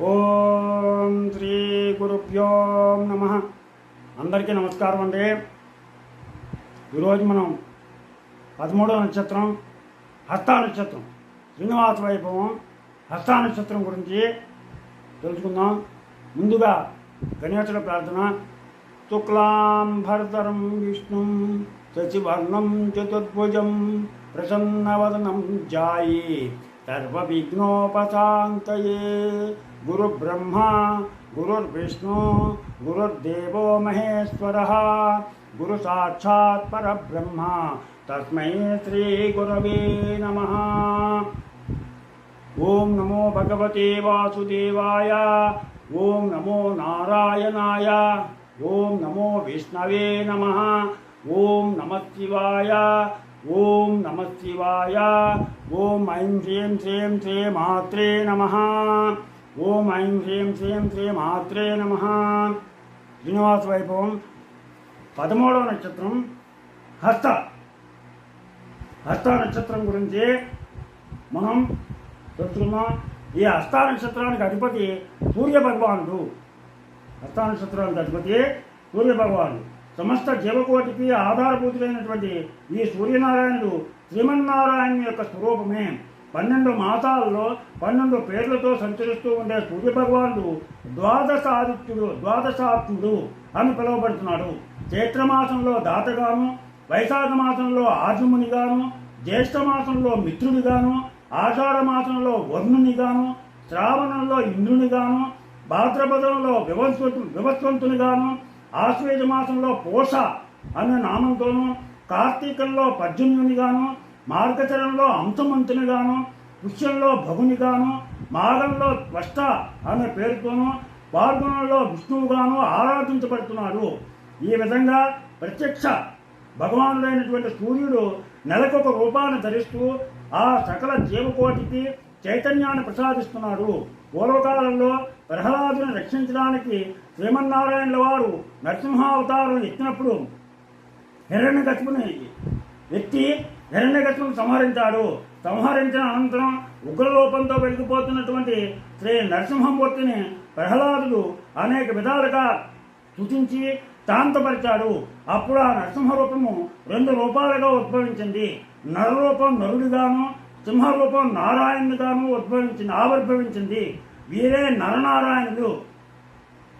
ఓం శ్రీ గురుభ్యో నమ. అందరికీ నమస్కారం అండి. ఈరోజు మనం పదమూడవ నక్షత్రం హస్తా నక్షత్రం శ్రీనివాస వైభవం హస్తా నక్షత్రం గురించి తెలుసుకుందాం. ముందుగా గణేశుల ప్రార్థన. శుక్లాం భరతరం విష్ణుం శశివర్ణం చతుర్భుజం ప్రసన్నవదనం జాయి. సర్వవిఘ్నోపశాంతయే. గురుబ్రహ్మ గురుర్విష్ణు గురుర్దేవో మహేశ్వర గురు సాక్షాత్ పరబ్రహ్మ. తస్మై శ్రీ గురవే నమ. ఓం నమో భగవతే వాసుదేవాయ ఓం నమో నారాయణాయ ఓం నమో విష్ణవే నమ. ఓం నమశివాయ ఓం నమశివాయ ఓం ఐం శ్రీం శ్రీం శ్రీ మాత్రే నమ. ఓం ఐం శ్రీం శ్రీం శ్రీ మాత్రే నమ. శ్రీనివాస వైభవం పదమూడవ నక్షత్రం హస్త. హస్త నక్షత్రం గురించి మనం తెలుసుకున్నాం ఈ హస్త నక్షత్రానికి అధిపతి సూర్య భగవానుడు. హస్త నక్షత్రానికి అధిపతి సూర్య భగవానుడు. సమస్త జీవకోటికి ఆధారభూతులైనటువంటి ఈ సూర్యనారాయణుడు శ్రీమన్నారాయణ యొక్క స్వరూపమే. పన్నెండు మాసాలలో పన్నెండు పేర్లతో సంచరిస్తూ ఉండే సూర్య భగవానుడు ద్వాదశాదిత్యుడు ద్వాదశాత్ముడు అని పిలువబడుతున్నాడు. చైత్రమాసంలో దాతగాను వైశాఖ మాసంలో ఆర్జుమునిగాను జ్యేష్ఠ మాసంలో మిత్రుడిగాను ఆషాఢ మాసంలో వరుణునిగాను శ్రావణంలో ఇంద్రునిగాను భాద్రపదంలో వివస్వంతు వివస్వంతునిగాను ఆశ్వేజ మాసంలో పోష అనే నామంతోనూ కార్తీకంలో పర్జన్యునిగాను మార్గచరణలో అంతమంతునిగాను పుష్యంలో భగునిగాను మాగంలో త్వష్ట అనే పేరుతోనూ పాల్గొనంలో విష్ణువుగాను ఆరాధించబడుతున్నాడు. ఈ విధంగా ప్రత్యక్ష భగవానుడైనటువంటి సూర్యుడు నెలకొక రూపాన్ని ధరిస్తూ ఆ సకల జీవకోటికి చైతన్యాన్ని ప్రసాదిస్తున్నాడు. పూర్వకాలంలో ప్రహ్లాదుని రక్షించడానికి శ్రీమన్నారాయణుల వారు నరసింహావతారం ఎత్తినప్పుడు హిరణ్య కచ్చుకుని ఎత్తి హిరణ్యకశిపుని సంహరించాడు. సంహరించిన అనంతరం ఉగ్రలోపంతో వెలిగిపోతున్నటువంటి శ్రీ నరసింహమూర్తిని ప్రహ్లాదుడు అనేక విధాలుగా స్థుతించి శాంతపరిచాడు. అప్పుడు ఆ నరసింహ రూపము రెండు రూపాలుగా ఉద్భవించింది. నరరూపం నరుడిగాను సింహరూపం నారాయణుడిగాను ఉద్భవించింది ఆవిర్భవించింది. వీరే నరనారాయణుడు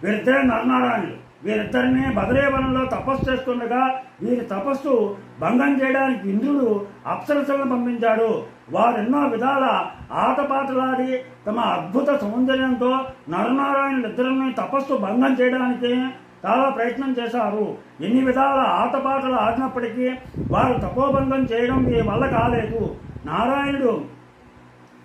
వీరిద్దరే నరనారాయణుడు వీరిద్దరిని బదరేవనంలో తపస్సు చేస్తుండగా వీరి తపస్సు భంగం చేయడానికి ఇంద్రుడు అప్సరసలను పంపించాడు. వారెన్నో విధాల ఆటపాటలాడి తమ అద్భుత సౌందర్యంతో నరనారాయణులిద్దరిని తపస్సు భంగం చేయడానికి చాలా ప్రయత్నం చేశారు. ఎన్ని విధాల ఆటపాటలు ఆడినప్పటికీ వారు తపోబంధం చేయడం ఈ వల్ల కాలేదు. నారాయణుడు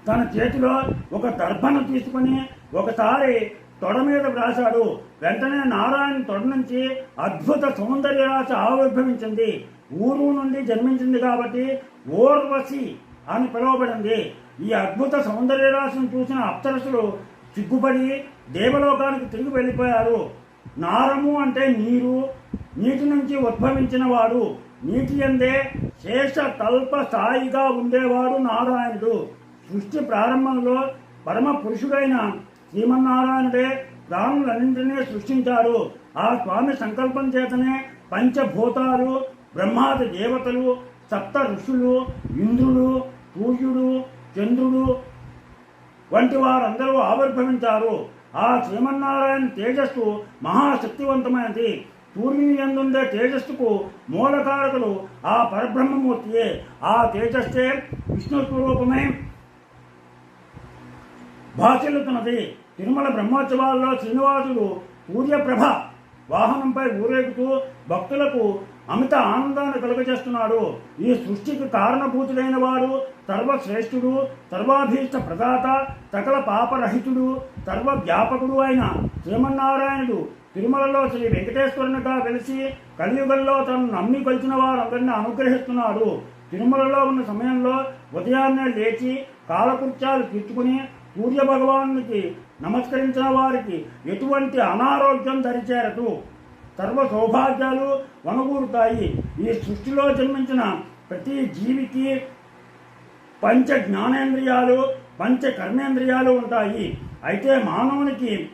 తన చేతిలో ఒక దర్భను తీసుకుని ఒకసారి తొడ మీద వ్రాశాడు. వెంటనే నారాయణ తొడ నుంచి అద్భుత సౌందర్యరాశి ఆవిర్భవించింది. ఊరు నుండి జన్మించింది కాబట్టి ఓర్వశి అని పిలువబడింది. ఈ అద్భుత సౌందర్యరాశిని చూసిన అప్సరసులు సిగ్గుపడి దేవలోకానికి తిరిగి వెళ్ళిపోయారు. నారము అంటే నీరు. నీటి నుంచి ఉద్భవించిన వాడు. నీటి అందే శేష తల్ప స్థాయిగా ఉండేవాడు నారాయణుడు. సృష్టి ప్రారంభంలో పరమ పురుషుడైన శ్రీమన్నారాయణుడే ప్రాణులన్నింటినీ సృష్టించాడు. ఆ స్వామి సంకల్పం చేతనే పంచభూతాలు బ్రహ్మాది దేవతలు సప్త ఋషులు ఇంద్రుడు సూర్యుడు చంద్రుడు వంటి వారందరూ ఆవిర్భవించారు. ఆ శ్రీమన్నారాయణ తేజస్సు మహాశక్తివంతమైనది. సూర్యుని ఎందుండే తేజస్సుకు మూలకారకులు ఆ పరబ్రహ్మమూర్తియే. ఆ తేజస్సే విష్ణు స్వరూపమే భాషలుతున్నది తిరుమల బ్రహ్మోత్సవాల్లో శ్రీనివాసుడు సూర్యప్రభ వాహనంపై ఊరేగుతూ భక్తులకు అమిత ఆనందాన్ని కలుగజేస్తున్నాడు. ఈ సృష్టికి కారణభూతుడైన వారు సర్వశ్రేష్ఠుడు సర్వాభీష్ట ప్రదాత సకల పాపరహితుడు సర్వవ్యాపకుడు అయిన శ్రీమన్నారాయణుడు. తిరుమలలో శ్రీ వెంకటేశ్వరునిగా కలిసి కలియుగంలో తను నమ్మి కొలిచిన వారందరినీ అనుగ్రహిస్తున్నాడు. తిరుమలలో ఉన్న సమయంలో ఉదయాన్నే లేచి కాలకృత్యాలు తీర్చుకుని సూర్య భగవానునికి నమస్కరించిన వారికి ఎటువంటి అనారోగ్యం దరిచేరదు. సర్వ సౌభాగ్యాలు వనగూరుతాయి. ఈ సృష్టిలో జన్మించిన ప్రతి జీవికి పంచ జ్ఞానేంద్రియాలు పంచ కర్మేంద్రియాలు ఉంటాయి. అయితే మానవునికి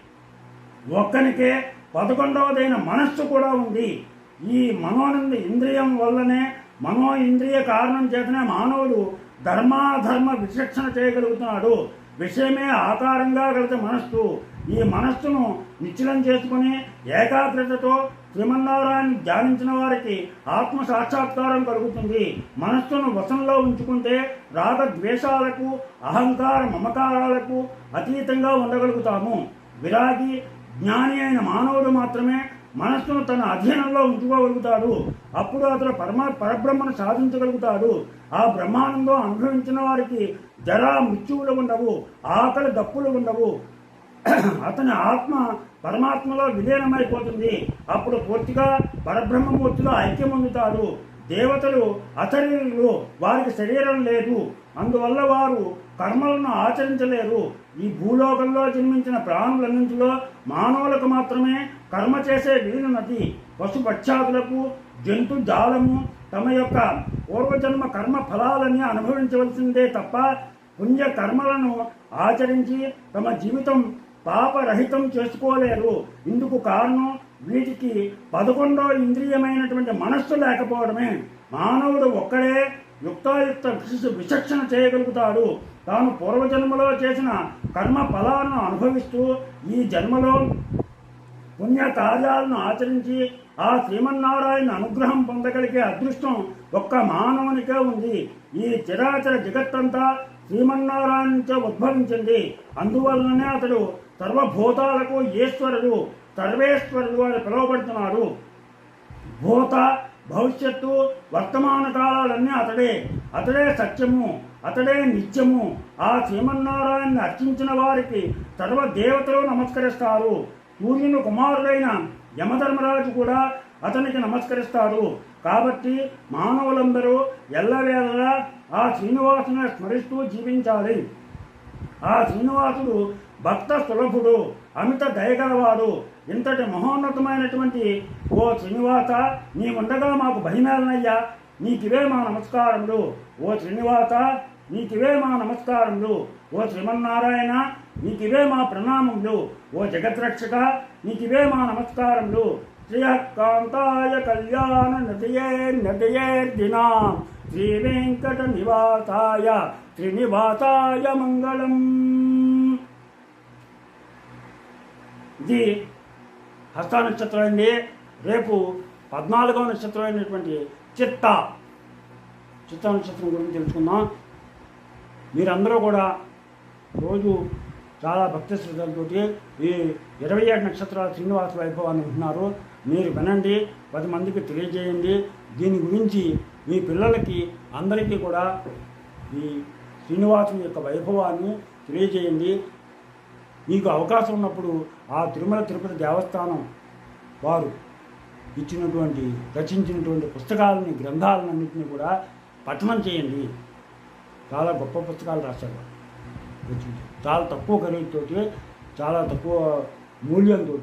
ఒక్కనికే పదకొండవదైన మనస్సు కూడా ఉంది. ఈ మనోనంద ఇంద్రియం వల్లనే మనో ఇంద్రియ కారణం చేతనే మానవుడు ధర్మాధర్మ విచక్షణ చేయగలుగుతున్నాడు. విషయమే ఆధారంగా కలిగిన మనస్సు. ఈ మనస్సును నిశ్చలం చేసుకుని ఏకాగ్రతతో శ్రీమన్నారాయణ ధ్యానించిన వారికి ఆత్మ సాక్షాత్కారం కలుగుతుంది. మనస్సును వశంలో ఉంచుకుంటే రాగ ద్వేషాలకు అహంకార మమకారాలకు అతీతంగా ఉండగలుగుతాము. విరాగి జ్ఞాని అయిన మానవుడు మాత్రమే మనస్సును తన అధీనంలో ఉంచుకోగలుగుతాడు. అప్పుడు అతను పరమా పరబ్రహ్మను సాధించగలుగుతాడు. ఆ బ్రహ్మానందం అనుభవించిన వారికి జరా మృత్యువులు ఉండవు ఆకలి దప్పులు ఉండవు. అతని ఆత్మ పరమాత్మలో విలీనమైపోతుంది. అప్పుడు పూర్తిగా పరబ్రహ్మమూర్తిలో ఐక్యం పొందుతారు దేవతలు అశరీరులు వారికి శరీరం లేదు. అందువల్ల వారు కర్మలను ఆచరించలేరు. ఈ భూలోకంలో జన్మించిన ప్రాణులన్నింటిలో మానవులకు మాత్రమే కర్మ చేసే వీలున్నది పశుపక్షాదులకు జంతు జాలము తమ యొక్క పూర్వజన్మ కర్మ ఫలాలన్నీ అనుభవించవలసిందే తప్ప పుణ్య కర్మలను ఆచరించి తమ జీవితం పాపరహితం చేసుకోలేరు. ఇందుకు కారణం వీటికి పదకొండో ఇంద్రియమైనటువంటి మనస్సు లేకపోవడమే. మానవుడు ఒక్కడే యుక్తాయుక్త విశ- విచక్షణ చేయగలుగుతాడు. తాను పూర్వజన్మలో చేసిన కర్మ ఫలాలను అనుభవిస్తూ ఈ జన్మలో పుణ్య కార్యాలను ఆచరించి ఆ శ్రీమన్నారాయణ అనుగ్రహం పొందగలిగే అదృష్టం ఒక్క మానవునికే ఉంది. ఈ చిరాచర జగత్తంతా శ్రీమన్నారాయణ ఉద్భవించింది. అందువలననే అతడు సర్వభూతాలకు ఈశ్వరుడు సర్వేశ్వరుడు అని పిలువబడుతున్నాడు. భూత భవిష్యత్తు వర్తమాన కాలాలన్నీ అతడే. అతడే సత్యము అతడే నిత్యము. ఆ శ్రీమన్నారాయణని అర్చించిన వారికి సర్వదేవతలు నమస్కరిస్తారు. సూర్యుని కుమారుడైన యమధర్మరాజు కూడా అతనికి నమస్కరిస్తారు. కాబట్టి మానవులందరూ ఎల్లవేళలా ఆ శ్రీనివాసుని స్మరిస్తూ జీవించాలి. ఆ శ్రీనివాసుడు భక్త సులభుడు అమిత దయగలవాడు. ఇంతటి మహోన్నతమైనటువంటి ఓ శ్రీనివాస నీ ఉండగా మాకు భయమేలనయ్యా నీకివే మా నమస్కారములు. ఓ శ్రీనివాస నీకివే మా నమస్కారములు. ఓ శ్రీమన్నారాయణ నీకివే మా ప్రణామములు. ఓ జగద్రక్షక నీకివే మా నమస్కారములు. శ్రీయకాంతాయ కళ్యాణ నదయే నదయేర్దినా శ్రీ వెంకట నివాసాయ శ్రీనివాసాయ మంగళం. ఇది హస్త నక్షత్రం అయింది రేపు పద్నాలుగవ నక్షత్రం అయినటువంటి చిత్త. చిత్త నక్షత్రం గురించి తెలుసుకుందాం. మీరందరూ కూడా రోజు చాలా భక్తి శ్రద్ధలతోటి ఈ ఇరవై ఏడు నక్షత్రాల శ్రీనివాస వైభవాన్ని ఉంటున్నారు మీరు వినండి పది మందికి తెలియజేయండి. దీని గురించి మీ పిల్లలకి అందరికీ కూడా ఈ శ్రీనివాసుని యొక్క వైభవాన్ని తెలియజేయండి. మీకు అవకాశం ఉన్నప్పుడు ఆ తిరుమల తిరుపతి దేవస్థానం వారు ఇచ్చినటువంటి రచించినటువంటి పుస్తకాలని గ్రంథాలన్నింటినీ కూడా పఠనం చేయండి. చాలా గొప్ప పుస్తకాలు రాశారు రచించారు. చాలా తక్కువ ఖరీదుతోటి చాలా తక్కువ మూల్యంతో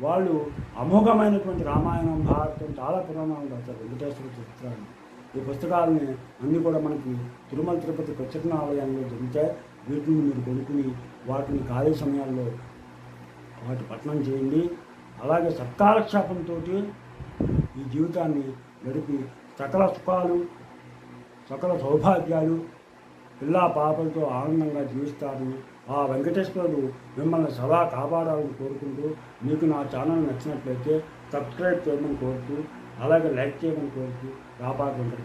వాళ్ళు అమోఘమైనటువంటి రామాయణం భారతం చాలా పురాణాలు రాశారు. వెంకటేశ్వర చిత్రాన్ని ఈ పుస్తకాలని అన్నీ కూడా మనకి తిరుమల తిరుపతి ప్రత్యక్ష ఆలయంలో దొరుకుతాయి వీటిని మీరు కొనుక్కుని వాటిని ఖాళీ సమయాల్లో వాటి పట్టణం చేయండి. అలాగే సత్కాలక్షేపంతో ఈ జీవితాన్ని గడిపి సకల సుఖాలు సకల సౌభాగ్యాలు పిల్లా పాపలతో ఆనందంగా జీవిస్తారని ఆ వెంకటేశ్వరుడు మిమ్మల్ని సదా కాపాడాలని కోరుకుంటూ మీకు నా ఛానల్ నచ్చినట్లయితే సబ్స్క్రైబ్ చేయమని కోరుతూ అలాగే లైక్ చేయమని కోరుతూ కాపాడు వెంకట